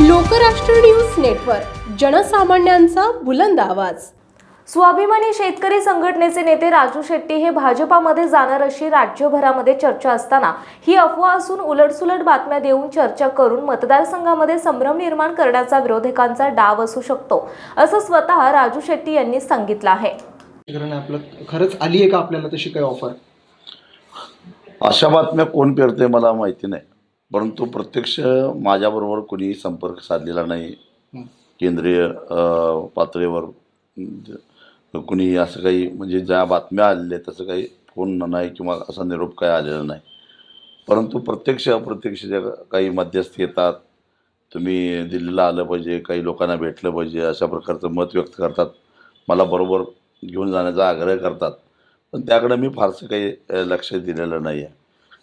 Lokrashtra news network जनसामान्यांचा बुलंद आवाज. स्वाभिमानी शेतकरी संघटनेचे नेते राजू शेट्टी हे भाजपामध्ये जाणार अशी राज्यभरामध्ये चर्चा असताना ही अफवा असून उलटसुलट बातम्या देऊन चर्चा करून मतदारसंघामध्ये संभ्रम निर्माण करण्याचा विरोधकांचा डाव असू शकतो असं स्वतः राजू शेट्टी यांनी सांगितलं आहे. आपलं खरंच आली आहे का आपल्याला तशी काही ऑफर अशा बातम्या कोण पेरते मला माहिती नाही. परंतु प्रत्यक्ष माझ्याबरोबर कोणीही संपर्क साधलेला नाही. केंद्रीय पातळीवर कुणी असं काही म्हणजे ज्या बातम्या आलेल्या आहेत तसं काही फोन नाही किंवा असा निरोप काही आलेला नाही. परंतु प्रत्यक्ष अप्रत्यक्ष ज्या काही मध्यस्थी येतात तुम्ही दिल्लीला आलं पाहिजे काही लोकांना भेटलं पाहिजे अशा प्रकारचं मत व्यक्त करतात. मला बरोबर घेऊन जाण्याचा आग्रह करतात. पण त्याकडे मी फारसं काही लक्ष दिलेलं नाही आहे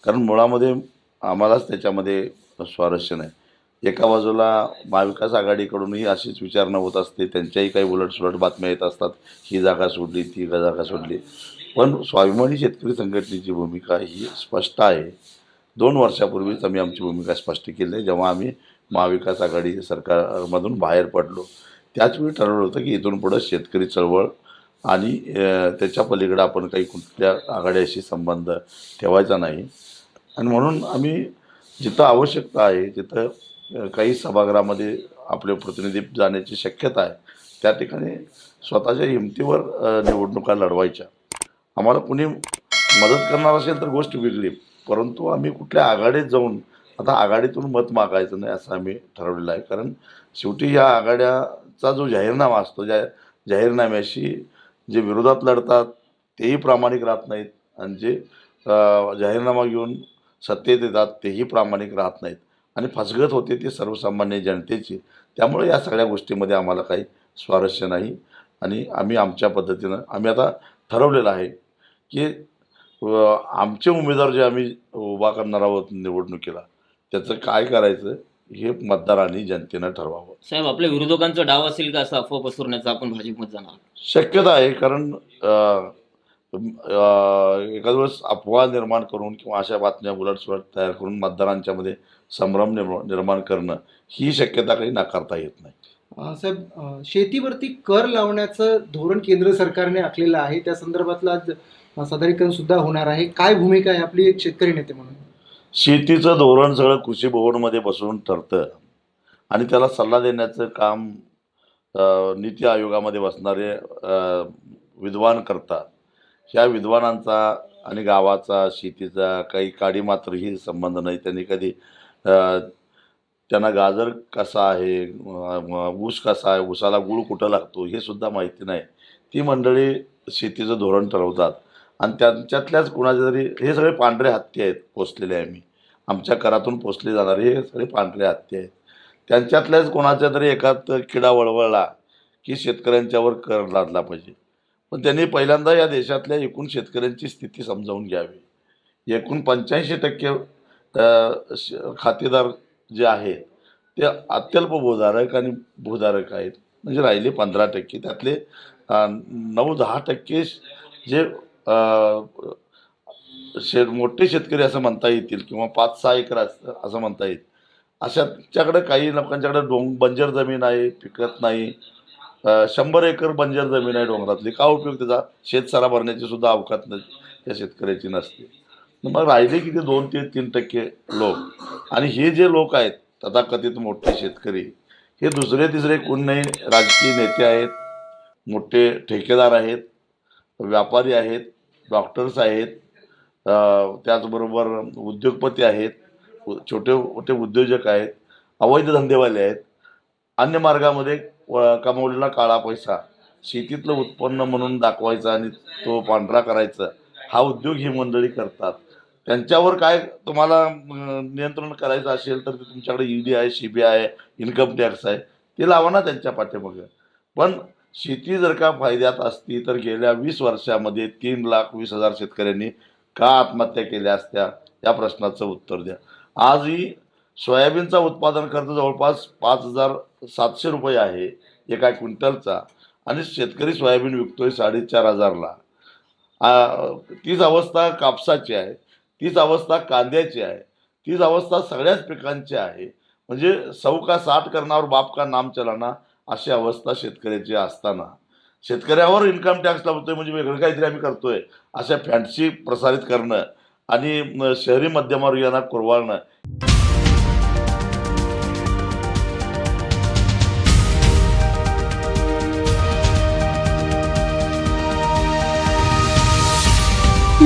कारण मुळामध्ये आम्हालाच त्याच्यामध्ये स्वारस्य नाही. एका बाजूला महाविकास आघाडीकडूनही अशीच विचारणा होत असते त्यांच्याही काही उलटसुलट बातम्या येत असतात ही जागा सोडली ती जागा सोडली. पण स्वाभिमानी शेतकरी संघटनेची भूमिका ही स्पष्ट आहे. दोन वर्षापूर्वीच आम्ही आमची भूमिका स्पष्ट केली आहे जेव्हा आम्ही महाविकास आघाडी सरकारमधून बाहेर पडलो त्याचवेळी ठरवलं होतं की इथून पुढं शेतकरी चळवळ आणि त्याच्या पलीकडे आपण काही कुठल्या आघाड्याशी संबंध ठेवायचा नाही. आणि म्हणून आम्ही जिथं आवश्यकता आहे तिथं काही सभागृहामध्ये आपले प्रतिनिधी जाण्याची शक्यता आहे त्या ठिकाणी स्वतःच्या हिमतीवर निवडणुका लढवायच्या. आम्हाला कुणी मदत करणार असेल तर गोष्ट वेगळी परंतु आम्ही कुठल्या आघाडीत जाऊन आता आघाडीतून मत मागायचं नाही असं आम्ही ठरवलेलं आहे. कारण शेवटी या आघाड्याचा जो जाहीरनामा असतो ज्या जाहीरनाम्याशी जे विरोधात लढतात तेही प्रामाणिक राहत नाहीत. आणि जे जाहीरनामा घेऊन सत्तेत येतात तेही प्रामाणिक राहत नाहीत. आणि फसगत होते ती सर्वसामान्य जनतेची. त्यामुळे या सगळ्या गोष्टीमध्ये आम्हाला काही स्वारस्य नाही. आणि आम्ही आमच्या पद्धतीनं आम्ही आता ठरवलेलं आहे की आमचे उमेदवार जे आम्ही उभा करणार आहोत निवडणुकीला त्याचं काय करायचं हे मतदारांनी जनतेनं ठरवावं. साहेब आपल्या विरोधकांचा डाव असेल का असं अफवा पसरण्याचा आपण भाजपमध्ये जाणार शक्यता आहे कारण एखाद्या वेळेस अफवा निर्माण करून किंवा अशा बातम्या उलटसुलट तयार करून मतदारांच्यामध्ये संभ्रम निर्मा- निर्माण करणं ही शक्यता काही नाकारता येत नाही. साहेब शेतीवरती कर लावण्याचं धोरण केंद्र सरकारने आखलेलं आहे. त्या संदर्भातलं आज सादरीकरण सुद्धा होणार आहे. काय भूमिका आहे आपली एक शेतकरी नेते म्हणून? शेतीचं धोरण सगळं कृषी भवनमध्ये बसून ठरतं आणि त्याला सल्ला देण्याचं काम नीती आयोगामध्ये बसणारे विद्वान करतात. ह्या विद्वानांचा आणि गावाचा शेतीचा काही काडीमात्रही संबंध नाही. त्यांनी कधी त्यांना गाजर कसा आहे ऊस कसा आहे ऊसाला गुळ कुठं लागतो हे सुद्धा माहिती नाही. ती मंडळी शेतीचं धोरण ठरवतात. आणि त्यांच्यातल्याच कुणाचे तरी हे सगळे पांढरे हत्ती आहेत पोचलेले आहे मी आमच्या करातून पोचले जाणारे हे सगळे पांढरे हत्ती आहेत. त्यांच्यातल्याच कोणाच्या तरी एकात किडा वळवळला की शेतकऱ्यांच्यावर कर लादला पाहिजे. पण त्यांनी पहिल्यांदा या देशातल्या एकूण शेतकऱ्यांची स्थिती समजावून घ्यावी. एकूण पंच्याऐंशी टक्के श- खातेदार जे आहेत ते अत्यल्प भूधारक आणि भूधारक आहेत. म्हणजे राहिले पंधरा टक्के. त्यातले नऊ दहा टक्के जे शे मोठे शेतकरी असं म्हणता येतील किंवा पाच सहा एकर असं असं म्हणता येईल. अशाच्याकडे काही लोकांच्याकडे डोंग बंजर जमीन आहे पिकत नाही. शंभर एकर बंजर जमीन आहे डोंगरातली. का उपयोग त्याचा शेतसारा भरण्याची सुद्धा अवकात त्या शेतकऱ्याची नसते. मग राहिले किती? दोन ते तीन टक्के लोक. आणि हे जे लोक आहेत तथाकथित मोठे शेतकरी हे दुसरे तिसरे कोण नाही राजकीय नेते आहेत मोठे ठेकेदार आहेत व्यापारी आहेत डॉक्टर्स आहेत त्याचबरोबर उद्योगपती आहेत छोटे मोठे उद्योजक आहेत अवैध धंदेवाले आहेत अन्य मार्गामध्ये व- कमवलेला काळा पैसा. शेतीतलं उत्पन्न म्हणून दाखवायचा आणि तो पांढरा करायचा. हा उद्योग ही मंडळी करतात. त्यांच्यावर काय तुम्हाला नियंत्रण करायचं असेल तर ते तुमच्याकडे ईडी आहे सी बी आय आहे इन्कम टॅक्स आहे ते लावा ना त्यांच्या पाठीमागे. पण शेती जर का फायद्यात असती तर गेल्या वीस वर्षामध्ये तीन लाख वीस हजार शेतकऱ्यांनी का आत्महत्या केल्या असत्या? या प्रश्नाचं उत्तर द्या. आजही सोयाबीनचा उत्पादन खर्च जवळपास पाच हजार सातशे रुपये आहे एका क्विंटलचा. आणि शेतकरी सोयाबीन विकतोय साडेचार हजारला. तीच अवस्था कापसाची आहे तीच अवस्था कांद्याची आहे तीच अवस्था सगळ्याच पिकांची आहे. म्हणजे सौ का साठ करणावर बाप का नाम चलाना अशी अवस्था शेतकऱ्याची असताना. शेतकऱ्यावर इन्कम टॅक्स लावतोय म्हणजे वेगळं काहीतरी आम्ही करतोय अशा फॅन्सी प्रसारित करणं आणि शहरी मध्यमवर्गीयांना कुरवाळणं.